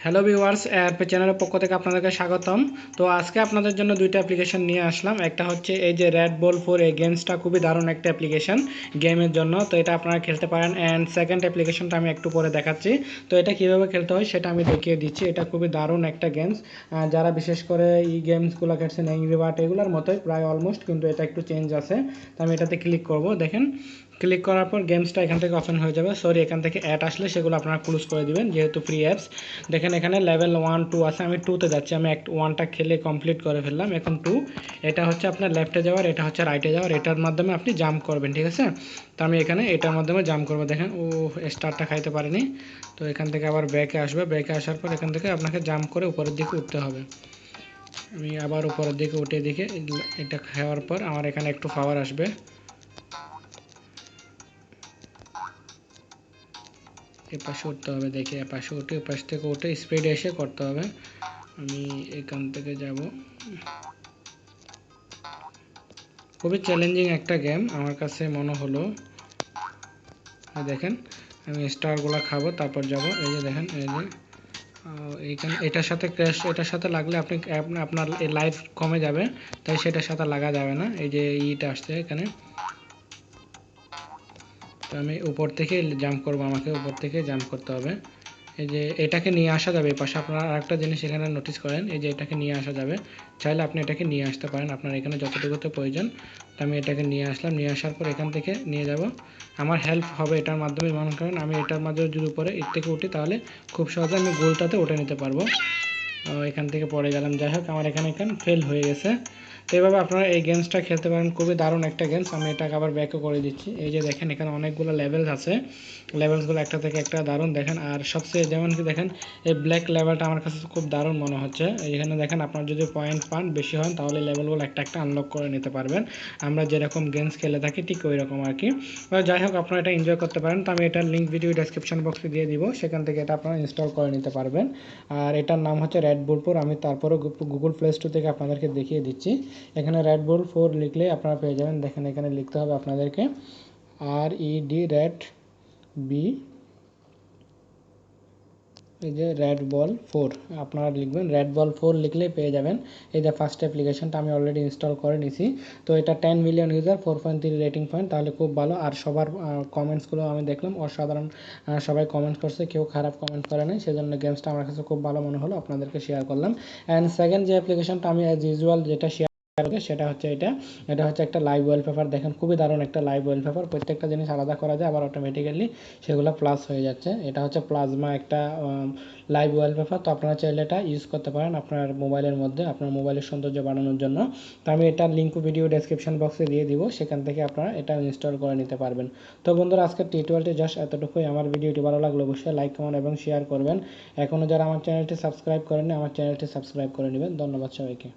Hello viewers app চ্যানেলের পক্ষ থেকে আপনাদেরকে স্বাগতম। তো আজকে আপনাদের জন্য দুইটা অ্যাপ্লিকেশন নিয়ে আসলাম। একটা হচ্ছে এই যে রেড বল ফোর এই গেমসটা খুবই দারুণ একটা অ্যাপ্লিকেশন গেমের জন্য। তো এটা আপনারা খেলতে পারেন। অ্যান্ড সেকেন্ড অ্যাপ্লিকেশনটা আমি একটু পরে দেখাচ্ছি। তো এটা কীভাবে খেলতে হয় সেটা আমি দেখিয়ে দিচ্ছি। এটা খুবই দারুণ একটা গেমস যারা বিশেষ করে এই গেমসগুলো খেলছেন এংরি বার্ড এগুলোর মতোই প্রায় অলমোস্ট কিন্তু এটা একটু চেঞ্জ আছে। তো আমি এটাতে ক্লিক করব। দেখেন ক্লিক করার পর গেমসটা এখান থেকে ওপেন হয়ে যাবে। সরি এখান থেকে অ্যাড আসলে সেগুলো আপনারা ক্লোজ করে দিবেন, যেহেতু ফ্রি অ্যাপস দেখেন এখানে লেভেল ওয়ান টু আছে, আমি টুতে যাচ্ছি, আমি এক ওয়ানটা খেলে কমপ্লিট করে ফেললাম। এখন টু এটা হচ্ছে আপনার লেফটে যাওয়ার, এটা হচ্ছে রাইটে যাওয়ার, এটার মাধ্যমে আপনি জাম্প করবেন, ঠিক আছে? তো আমি এখানে এটার মাধ্যমে জাম্প করব। দেখেন, ও স্টারটা খাইতে পারিনি। তো এখান থেকে আবার ব্যাকে আসবে। ব্যাকে আসার পর এখান থেকে আপনাকে জাম্প করে উপরের দিকে উঠতে হবে। আমি আবার উপরের দিকে উঠে দিকে এটা খাওয়ার পর আমার এখানে একটু পাওয়ার আসবে। এ পাশে উঠতে হবে, দেখে এপাশে উঠে, এপাশ থেকে উঠে স্পিডে এসে করতে হবে। আমি এখান থেকে যাব। খুবই চ্যালেঞ্জিং একটা গেম আমার কাছে মনে হলো। দেখেন, আমি স্টারগুলো খাব, তারপর যাব। এই যে দেখেন, এই যে এইখানে, এটার সাথে ক্র্যাশ এটার সাথে লাগলে আপনি আপনার লাইফ কমে যাবে, তাই সেটার সাথে লাগা যাবে না। এই যে ইটা আসছে এখানে। তো আমি উপর থেকে জাম্প করব, আমাকে উপর থেকে জাম্প করতে হবে। এই যে এটাকে নিয়ে আসা যাবে পাশে আপনারা আরেকটা জিনিস এখানে নোটিস করেন, এই যে এটাকে নিয়ে আসা যাবে। চাইলে আপনি এটাকে নিয়ে আসতে পারেন, আপনার এখানে যতটুকুতে প্রয়োজন। তো আমি এটাকে নিয়ে আসলাম, নিয়ে আসার পর এখান থেকে নিয়ে যাব। আমার হেল্প হবে এটার মাধ্যমে, মনে করেন আমি এটার মাধ্যমে যদি উপরে এর থেকে উঠি, তাহলে খুব সহজে আমি গোলটাতে উঠে নিতে পারব। এখান থেকে পড়ে গেলাম। যাই হোক, আমার এখানে এখানে ফেল হয়ে গেছে। তো এভাবে আপনারা এই গেমসটা খেলতে পারেন। খুবই দারুণ একটা গেমস আমি এটাকে আবার ব্যাকও করে দিচ্ছি। এই যে দেখেন, এখানে অনেকগুলো লেভেলস আছে। লেভেলসগুলো একটা থেকে একটা দারুণ। দেখেন, আর সবচেয়ে যেমন কি দেখেন, এই ব্ল্যাক লেভেলটা আমার কাছে খুব দারুণ মনে হচ্ছে। এখানে দেখেন, আপনার যদি পয়েন্ট পান বেশি হন, তাহলে লেভেলগুলো একটা একটা আনলক করে নিতে পারবেন। আমরা যেরকম গেমস খেলে থাকি, ঠিক ওই রকম আর কি। যাই হোক, আপনারা এটা এনজয় করতে পারেন। তো আমি এটার লিঙ্ক ভিডিও ডেসক্রিপশন বক্সে দিয়ে দিব। সেখান থেকে এটা আপনারা ইনস্টল করে নিতে পারবেন। আর এটার নাম হচ্ছে রেড বুলপুর আমি তারপরে গুগল প্লে স্টোর থেকে আপনাদেরকে দেখিয়ে দিচ্ছি। এখানে রেড বুল ফোর লিখলে আপনারা পেয়ে যাবেন। দেখেন এখানে লিখতে হবে আপনাদেরকে R E D red B এই যে রেড বল ফোর আপনারা লিখবেন। রেড বল ফোর লিখলেই পেয়ে যাবেন। এই যে ফার্স্ট অ্যাপ্লিকেশনটা আমি অলরেডি ইনস্টল করে নিছি। তো এটা ten million user four point three rating point তাহলে খুব ভালো। আর সবার কমেন্টসগুলো আমি দেখলাম। অসাধারণ সবাই কমেন্ট করছে। কেউ খারাপ কমেন্ট করে নাই। সেজন্য গেমসটা আমার কাছে খুব ভালো মনে হলো। আপনাদেরকে শেয়ার করলাম। অ্যান্ড সেকেন্ড যে অ্যাপ্লিকেশনটা আমি অ্যাজ ইউজুয়াল যেটা শেয়ার সেটা হচ্ছে এটা। এটা হচ্ছে একটা লাইভ ওয়ালপেপার দেখেন, খুবই দারুণ একটা লাইভ ওয়ালপেপার প্রত্যেকটা জিনিস আলাদা করা যায়, আবার অটোমেটিক্যালি সেগুলো প্লাস হয়ে যাচ্ছে। এটা হচ্ছে প্লাজমা একটা লাইভ ওয়ালপেপার তো আপনারা চাইলে এটা ইউজ করতে পারেন আপনার মোবাইলের মধ্যে, আপনার মোবাইলের সৌন্দর্য বাড়ানোর জন্য। তো আমি এটার লিঙ্ক ভিডিও ডেসক্রিপশন বক্সে দিয়ে দিব, সেখান থেকে আপনারা এটা ইনস্টল করে নিতে পারবেন। তো বন্ধুরা, আজকের টিউটোরিয়ালটি জাস্ট এতটুকুই। আমার ভিডিওটি ভালো লাগল অবশ্যই লাইক কমেন্ট এবং শেয়ার করবেন। এখনও যারা আমার চ্যানেলটি সাবস্ক্রাইব করেননি, আমার চ্যানেলটি সাবস্ক্রাইব করে নেবেন। ধন্যবাদ সবাইকে।